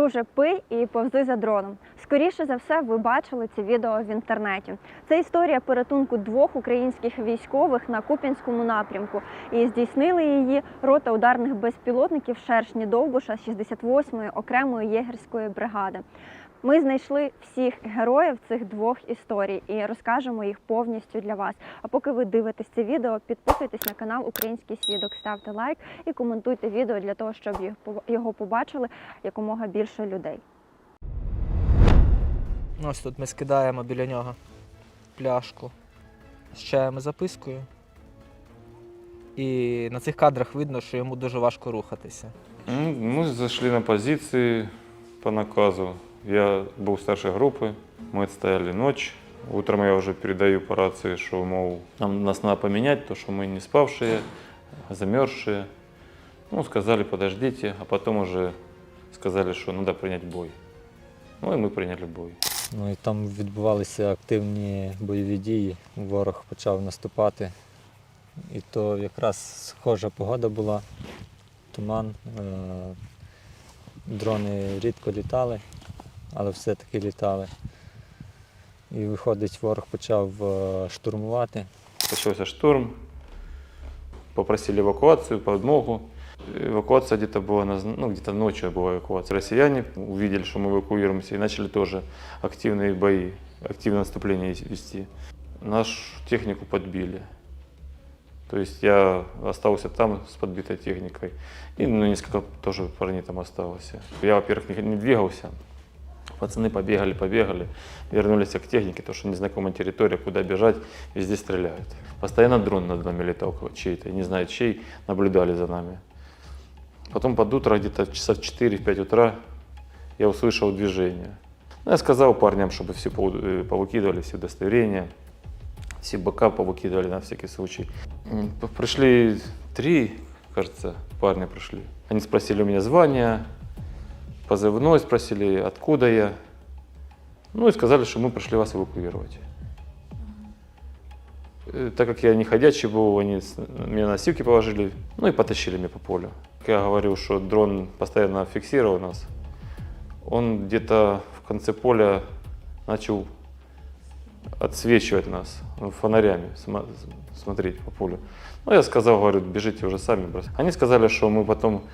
Друже, пий і повзи за дроном. Скоріше за все, ви бачили це відео в інтернеті. Це історія порятунку двох українських військових на Куп'янському напрямку. І здійснили її рота ударних безпілотників Шершні Довбуша 68-ї окремої єгерської бригади. Ми знайшли всіх героїв цих двох історій і розкажемо їх повністю для вас. А поки ви дивитесь це відео, підписуйтесь на канал Український свідок, ставте лайк і коментуйте відео для того, щоб їх- його побачили якомога більше людей. Ну, Ось тут ми скидаємо біля нього пляшку з чаєм і запискою. І на цих кадрах видно, що йому дуже важко рухатися. Мы зашли на позиции по наказу. Я был старшей группы, мы отстояли ночь. Утром я уже передаю по рации, что, мол, нам, нас надо поменять, то, что мы не спавшие, замерзшие. Ну, сказали, подождите, а потом уже сказали, что надо принять бой. Ну и мы приняли бой. Ну і там відбувалися активні бойові дії. Ворог почав наступати. І то якраз схожа погода була, туман. е, Дрони рідко літали, але все-таки літали. І виходить, ворог почав е, штурмувати. Начался штурм, попросили эвакуацию, подмогу. Эвакуация где-то была, назна- ну, где-то ночью была эвакуация. Россияне увидели, что мы эвакуируемся, и начали тоже активные бои, активное наступление вести. Нашу технику подбили. То есть я остался там с подбитой техникой, и ну, несколько тоже парней там осталось. Я, во-первых, не, не двигался, Пацаны побегали, побегали, вернулись к технике, то что незнакомая территория, куда бежать, везде стреляют. Постоянно дрон над нами летал чей-то, не знаю чей, наблюдали за нами. Потом под утро, где-то часа в 4-5 утра, я услышал движение. Ну, я сказал парням, чтобы все э, повыкидывали, все удостоверения, все бока повыкидывали на всякий случай. Пришли три, кажется, парня пришли. Они спросили у меня звание, позывной спросили, откуда я. Ну и сказали, что мы пришли вас эвакуировать. Э, Так как я не ходячий был, они меня на носилки положили, ну и потащили меня по полю. Я говорил, что дрон постоянно фиксировал нас. Он где-то в конце поля начал отсвечивать нас ну, фонарями, смотреть по полю. Ну, я сказал, говорю, бежите уже сами. брось». Они сказали, что мы потом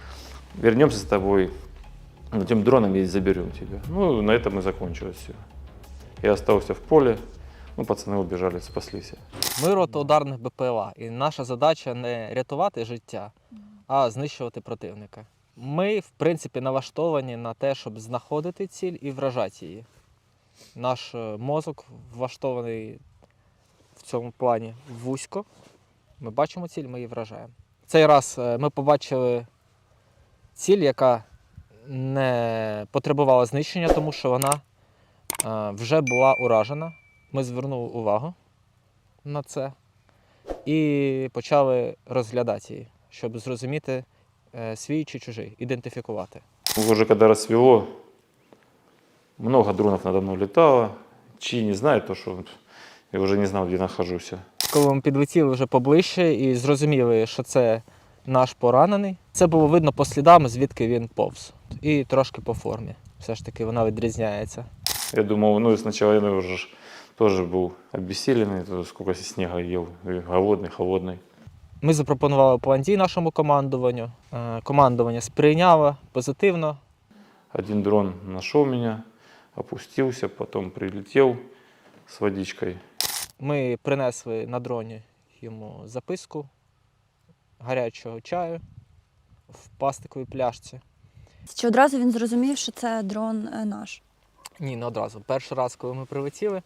вернемся с тобой, но тем дроном и заберем тебя. Ну, на этом и закончилось все. Я остался в поле, ну, пацаны убежали, спаслись. Ми рота ударних БПЛА, і наша задача не рятувати життя, а знищувати противника. Ми, в принципі, налаштовані на те, щоб знаходити ціль і вражати її. Наш е, мозок влаштований в цьому плані вузько. Ми бачимо ціль, ми її вражаємо. Цей раз е, ми побачили ціль, яка не потребувала знищення, тому що вона е, вже була уражена. Ми звернули увагу на це і почали розглядати її, щоб зрозуміти е, свій чи чужий, ідентифікувати. Уже когда рассвело, много дронов надо мной летало. Чьи не знаю, то что я уже не знал, где нахожусь. Коли ми підлетіли вже поближче і зрозуміли, що це наш поранений, це було видно по слідам, звідки він повз. І трошки по формі. Все ж таки вона відрізняється. Я думал, ну и сначала я наверное, уже ж тоже был обессиленный, то сколько снега ел, и голодный, холодный. Ми запропонували план дій нашому командуванню. Е, Командування сприйняло позитивно. Один дрон нашел меня, опустился, потом прилетел с водичкой. Ми принесли на дроні йому записку гарячого чаю в пластиковій пляшці. Чи одразу він зрозумів, що це дрон е, наш? Ні, не одразу. Перший раз, коли ми прилетіли,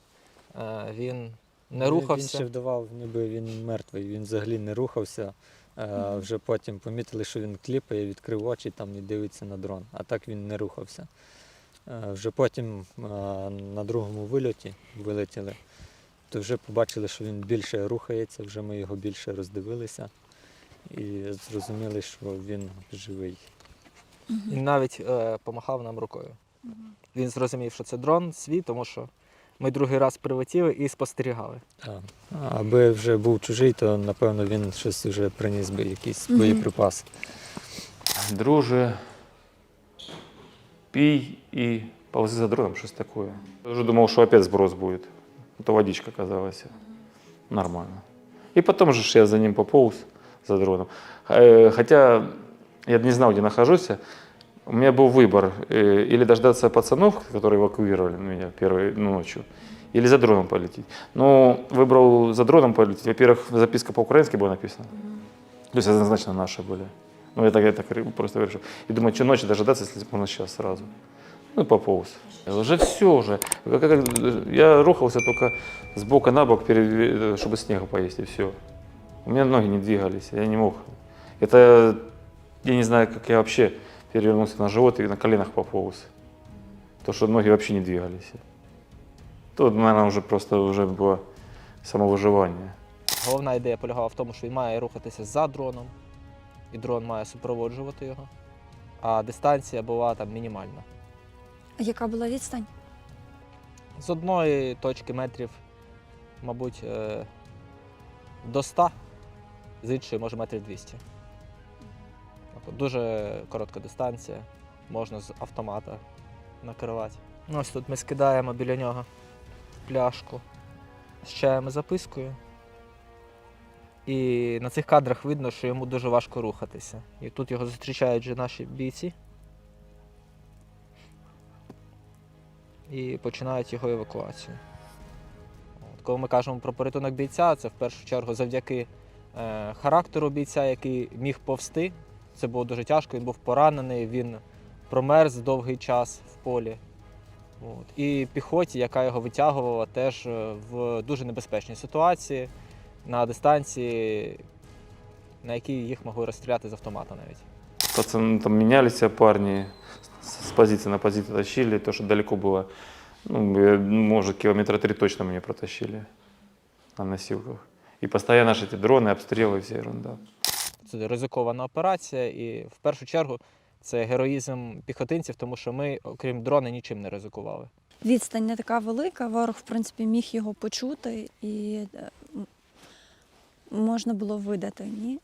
е, він не Він- рухався. Він ще вдавав, ніби він мертвий, він взагалі не рухався. Е, Вже потім помітили, що він кліпає, відкрив очі там і дивиться на дрон. А так він не рухався. Вже потім на другому вильоті вилетіли, то вже побачили, що він більше рухається, вже ми його більше роздивилися і зрозуміли, що він живий. Він навіть е, помахав нам рукою. Він зрозумів, що це дрон свій, тому що ми другий раз прилетіли і спостерігали. Так. Аби вже був чужий, то напевно він щось вже приніс би якийсь боєприпас. Друже, пій і повзи за дроном, щось таке. Я вже думав, що опять зброс буде. То водичка оказалась. Нормально. И потом же ж я за ним пополз, за дроном. Э, Хотя я не знал, где нахожусь. У меня был выбор. э, Или дождаться пацанов, которые эвакуировали меня первой ну, ночью, или за дроном полететь. Но выбрал за дроном полететь. Во-первых, записка по-украински была написана. То есть однозначно наши были. Ну, я так, я так просто решил. И думаю, что ночью дождаться, если можно сейчас сразу. Ну, пополз. Уже все уже. Я рухался только с бока на бок, перед- чтобы снега поесть, и все. У меня ноги не двигались, я не мог. Это, я не знаю, как я вообще перевернулся на живот и на коленах пополз. То, что ноги вообще не двигались. Тут, наверное, уже просто уже было самовыживание. Головна ідея полягала в тому, що він має рухатися за дроном, і дрон має супроводжувати його, а дистанція була там мінімальна. А Яка була відстань? З одної точки метрів, мабуть, е, до 100, з іншої, може, метрів 200. Тобто Дуже коротка дистанція, можна з автомата накривати. Ну, Ось тут ми скидаємо біля нього пляшку з чаєм і запискою. І на цих кадрах видно, що йому дуже важко рухатися. І тут його зустрічають вже наші бійці. і починають його евакуацію. От, коли ми кажемо про порятунок бійця, це в першу чергу завдяки е, характеру бійця, який міг повсти. Це було дуже тяжко, він був поранений, він промерз довгий час в полі. От. І піхоті, яка його витягувала теж е, в дуже небезпечній ситуації на дистанції, на якій їх могли розстріляти з автомата навіть. Пацаны там менялись, а парни с с позиции на позицию тащили, то, что далеко было. Ну, я- может, километра три точно мне протащили на носилках. И постоянно же эти дроны, обстрелы, вся ерунда. Це ризикована операція, і в першу чергу це героїзм піхотинців, тому що ми, окрім дрона, нічим не ризикували. Відстань не така велика, ворог, в принципі, міг його почути і е, можна було видати, ні?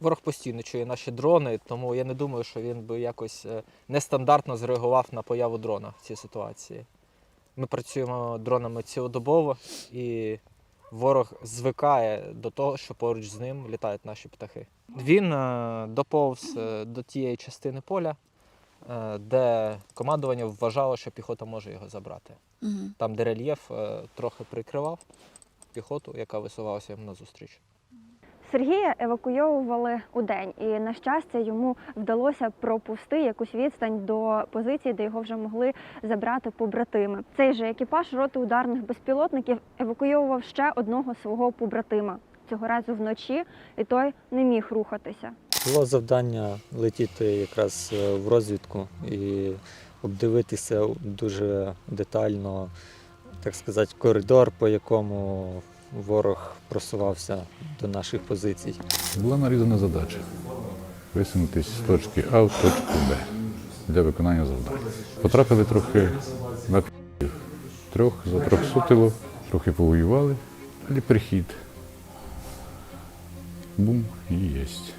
Ворог постійно чує наші дрони, тому я не думаю, що він би якось е, нестандартно зреагував на появу дрона в цій ситуації. Ми працюємо дронами цілодобово, і ворог звикає до того, що поруч з ним літають наші птахи. Він е, доповз е, до тієї частини поля, е, де командування вважало, що піхота може його забрати. Угу. Там, де рельєф трохи прикривав піхоту, яка висувалася йому назустріч. Сергія евакуйовували у день, і на щастя йому вдалося пропусти якусь відстань до позиції, де його вже могли забрати побратими. Цей же екіпаж роти ударних безпілотників евакуйовував ще одного свого побратима цього разу вночі, і той не міг рухатися. Було завдання летіти якраз е, в розвідку і обдивитися дуже детально, так сказати, коридор, по якому ворог просувався до наших позицій. Була нарізана задача висунутись з точки А в точку Б для виконання завдань. Потрапили трохи на пів. Трьох затрьохсотило, трохи повоювали, далі прихід. Бум і єсть.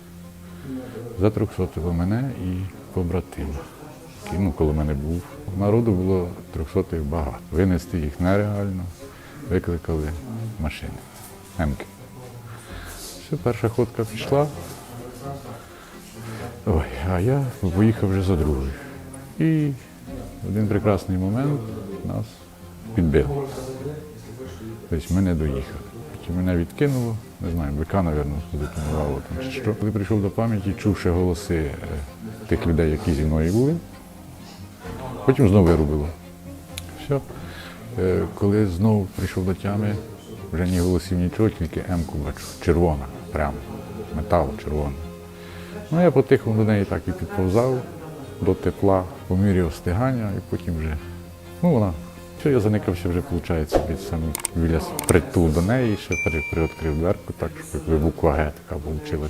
Затрьохсотило мене і побратима. Ну, коло мене був. Народу було трьохсотих багато. Винести їх нереально. Викликали машини. Емки. Все, перша ходка пішла. Ой, а я поїхав вже за другою. І в один прекрасний момент нас підбили. Тобто ми не доїхали. Мене відкинуло, не знаю, бика, мабуть, здетонувало там чи що. Коли прийшов до пам'яті, чувши голоси е, тих людей, які зі мною були, потім знову вирубило. Все. Е, Коли знову прийшов до тями, вже ні голосів, нічого, тільки М-ку бачу, червона, прямо, метал червоний. Ну, я потихо до неї так і підповзав до тепла, по мірі остигання, і потім вже, ну вона. Все, я заникався вже, виходить, від самі біля притул до неї, ще при, приоткрив дверку, так, щоб буква Г така вийшла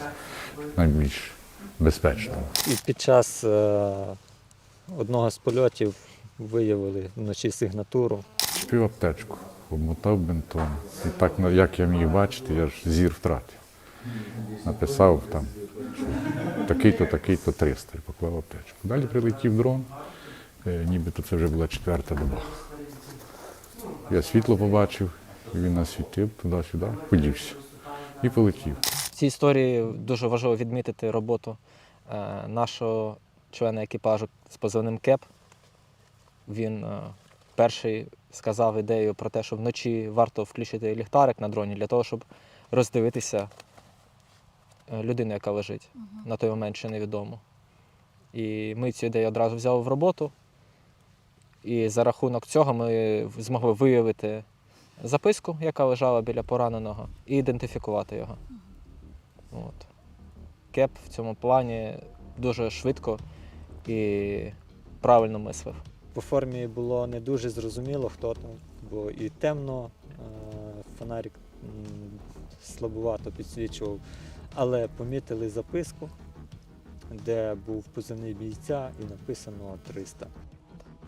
найбільш безпечно. І під час е, одного з польотів виявили вночі сигнатуру. Чпив аптечку, обмотав бинтом. І так, ну, як я міг бачити, я ж зір втратив. Написав там, що такий-то, такий-то 300 і поклав аптечку. Далі прилетів дрон е, нібито це вже була четверта доба. Я світло побачив, він нас світив туди-сюди, подівся і полетів. В цій історії дуже важливо відмітити роботу е, нашого члена екіпажу з позивним КЕП. Він е, перший сказав ідею про те, що вночі варто включити ліхтарик на дроні для того, щоб роздивитися е, людину, яка лежить. На той момент ще невідомо. І ми цю ідею одразу взяли в роботу. І за рахунок цього ми змогли виявити записку, яка лежала біля пораненого, і ідентифікувати його. От. Кеп в цьому плані дуже швидко і правильно мислив. По формі було не дуже зрозуміло, хто там, бо і темно, е, фонарик слабувато підсвічував, але помітили записку, де був позивний бійця і написано 300.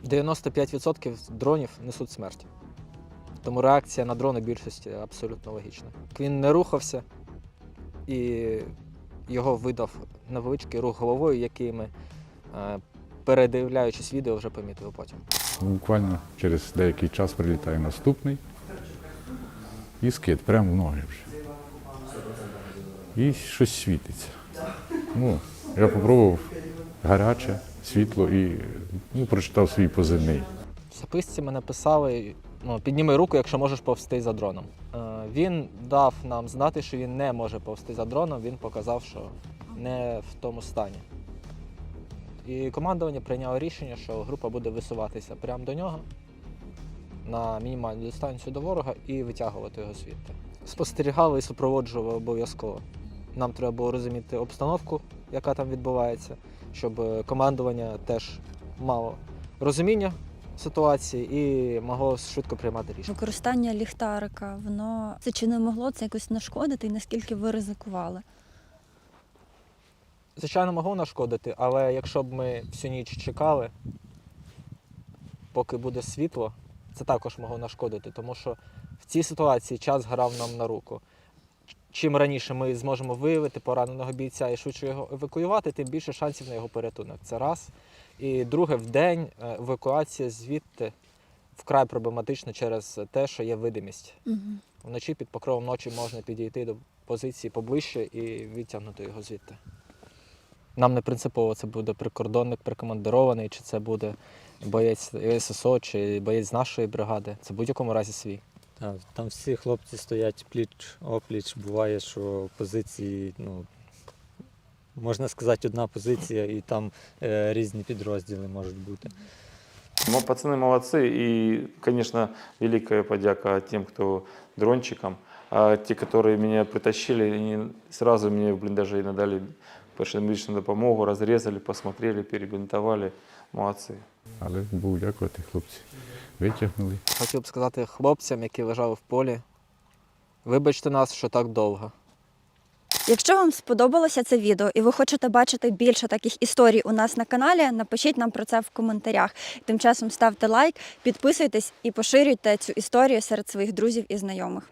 95% дронів несуть смерть. Тому реакція на дрони більшості абсолютно логічна. Він не рухався і його видав невеличкий рух головою, який ми, е, передивляючись відео, вже помітили потім. Буквально через деякий час прилітає наступний і скид прямо в ноги вже. І щось світиться. Ну, я спробував гаряче, світло і ну, прочитав свій позивний. В записці ми написали: ну, підніми руку, якщо можеш повсти за дроном. Е, Він дав нам знати, що він не може повсти за дроном, він показав, що не в тому стані. І командування прийняло рішення, що група буде висуватися прямо до нього на мінімальну дистанцію до ворога і витягувати його звідти. Спостерігали і супроводжували обов'язково. Нам треба було розуміти обстановку, яка там відбувається, щоб командування теж мало розуміння ситуації і могло швидко приймати рішення. Використання ліхтарика, воно це чи не могло це якось нашкодити, і наскільки ви ризикували? Звичайно, могло нашкодити, але якщо б ми всю ніч чекали, поки буде світло, це також могло нашкодити, тому що в цій ситуації час грав нам на руку. Чим раніше ми зможемо виявити пораненого бійця і швидше його евакуювати, тим більше шансів на його порятунок. Це раз. І друге, в день е, евакуація звідти вкрай проблематична через те, що є видимість. Угу. Вночі під покровом ночі можна підійти до позиції поближче і відтягнути його звідти. Нам не принципово це буде прикордонник прикомандирований, чи це буде боєць ССО, чи боєць з нашої бригади. Це в будь-якому разі свій. Та, там всі хлопці стоять пліч опліч. Буває, що позиції, ну, можна сказати, одна позиція, і там е, різні підрозділи можуть бути. Ну, пацаны молодцы, и, конечно, великая подяка тем, кто дрончиком. А те, которые меня притащили, они сразу мне в блиндаже и надали медичную допомогу, разрезали, посмотрели, перебинтовали. Молодцы. Але був дякувати, хлопці. Витягнули. Хотів б сказати хлопцям, які лежали в полі, вибачте нас, що так довго. Якщо вам сподобалося це відео і ви хочете бачити більше таких історій у нас на каналі, напишіть нам про це в коментарях. Тим часом ставте лайк, підписуйтесь і поширюйте цю історію серед своїх друзів і знайомих.